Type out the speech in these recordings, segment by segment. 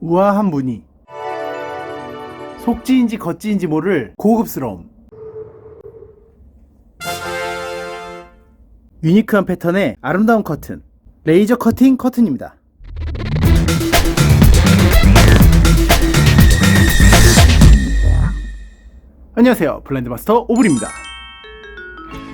우아한 무늬 속지인지 겉지인지 모를 고급스러움. 유니크한 패턴의 아름다운 커튼 레이저 커팅 커튼입니다. 안녕하세요. 블렌드 마스터 오블입니다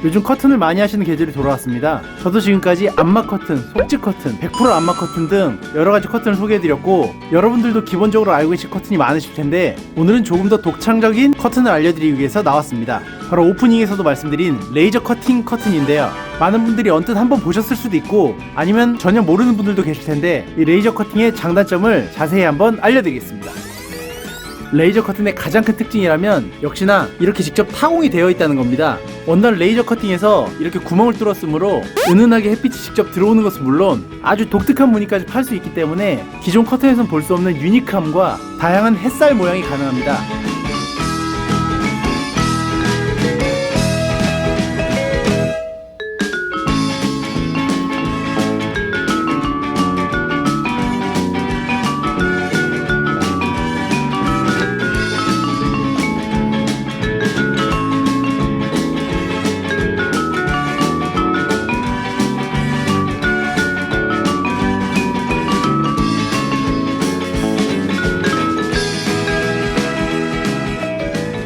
요즘 커튼을 많이 하시는 계절이 돌아왔습니다. 저도 지금까지 안마 커튼, 속지 커튼, 100% 안마 커튼 등 여러 가지 커튼을 소개해드렸고 여러분들도 기본적으로 알고 계실 커튼이 많으실 텐데 오늘은 조금 더 독창적인 커튼을 알려드리기 위해서 나왔습니다. 바로 오프닝에서도 말씀드린 레이저 커팅 커튼인데요. 많은 분들이 언뜻 한번 보셨을 수도 있고 아니면 전혀 모르는 분들도 계실 텐데 이 레이저 커팅의 장단점을 자세히 한번 알려드리겠습니다. 레이저 커튼의 가장 큰 특징이라면 역시나 이렇게 직접 타공이 되어 있다는 겁니다. 원단 레이저 커팅에서 이렇게 구멍을 뚫었으므로 은은하게 햇빛이 직접 들어오는 것은 물론 아주 독특한 무늬까지 팔 수 있기 때문에 기존 커튼에선 볼 수 없는 유니크함과 다양한 햇살 모양이 가능합니다.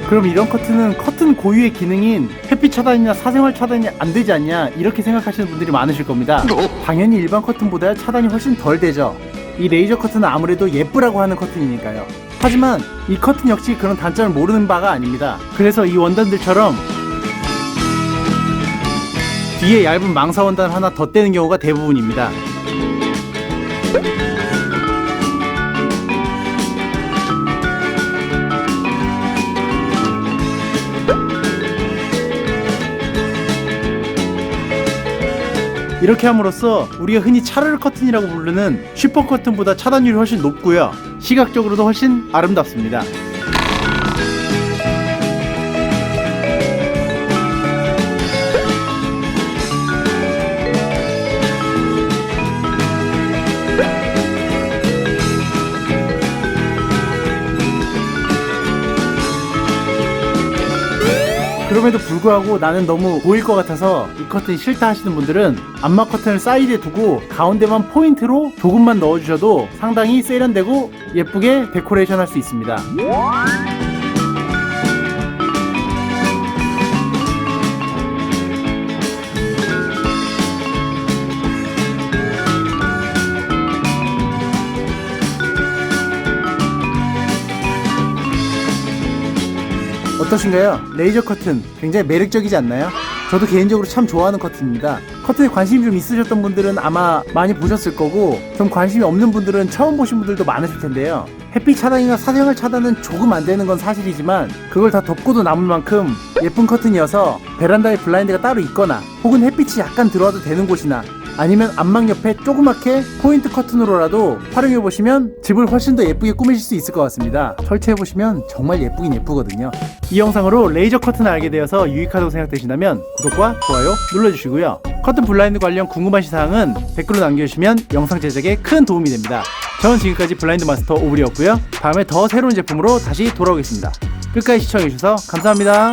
그럼 이런 커튼은 커튼 고유의 기능인 햇빛 차단이나 사생활 차단이 안 되지 않냐 이렇게 생각하시는 분들이 많으실 겁니다. 당연히 일반 커튼보다 차단이 훨씬 덜 되죠. 이 레이저 커튼은 아무래도 예쁘라고 하는 커튼이니까요. 하지만 이 커튼 역시 그런 단점을 모르는 바가 아닙니다. 그래서 이 원단들처럼 뒤에 얇은 망사 원단 하나 더 떼는 경우가 대부분입니다. 이렇게 함으로써 우리가 흔히 차르르 커튼이라고 부르는 슈퍼 커튼보다 차단율이 훨씬 높고요. 시각적으로도 훨씬 아름답습니다. 그럼에도 불구하고 나는 너무 보일 것 같아서 이 커튼이 싫다 하시는 분들은 안마 커튼을 사이드에 두고 가운데만 포인트로 조금만 넣어주셔도 상당히 세련되고 예쁘게 데코레이션 할 수 있습니다. 어떠신가요? 레이저 커튼 굉장히 매력적이지 않나요? 저도 개인적으로 참 좋아하는 커튼입니다. 커튼에 관심이 좀 있으셨던 분들은 아마 많이 보셨을 거고 좀 관심이 없는 분들은 처음 보신 분들도 많으실 텐데요. 햇빛 차단이나 사생활 차단은 조금 안 되는 건 사실이지만 그걸 다 덮고도 남을 만큼 예쁜 커튼이어서 베란다에 블라인드가 따로 있거나 혹은 햇빛이 약간 들어와도 되는 곳이나 아니면 안망 옆에 조그맣게 포인트 커튼으로라도 활용해 보시면 집을 훨씬 더 예쁘게 꾸미실 수 있을 것 같습니다. 설치해 보시면 정말 예쁘긴 예쁘거든요. 이 영상으로 레이저 커튼을 알게 되어서 유익하다고 생각되신다면 구독과 좋아요 눌러주시고요. 커튼 블라인드 관련 궁금하신 사항은 댓글로 남겨주시면 영상 제작에 큰 도움이 됩니다. 저는 지금까지 블라인드 마스터 오블이었고요. 다음에 더 새로운 제품으로 다시 돌아오겠습니다. 끝까지 시청해주셔서 감사합니다.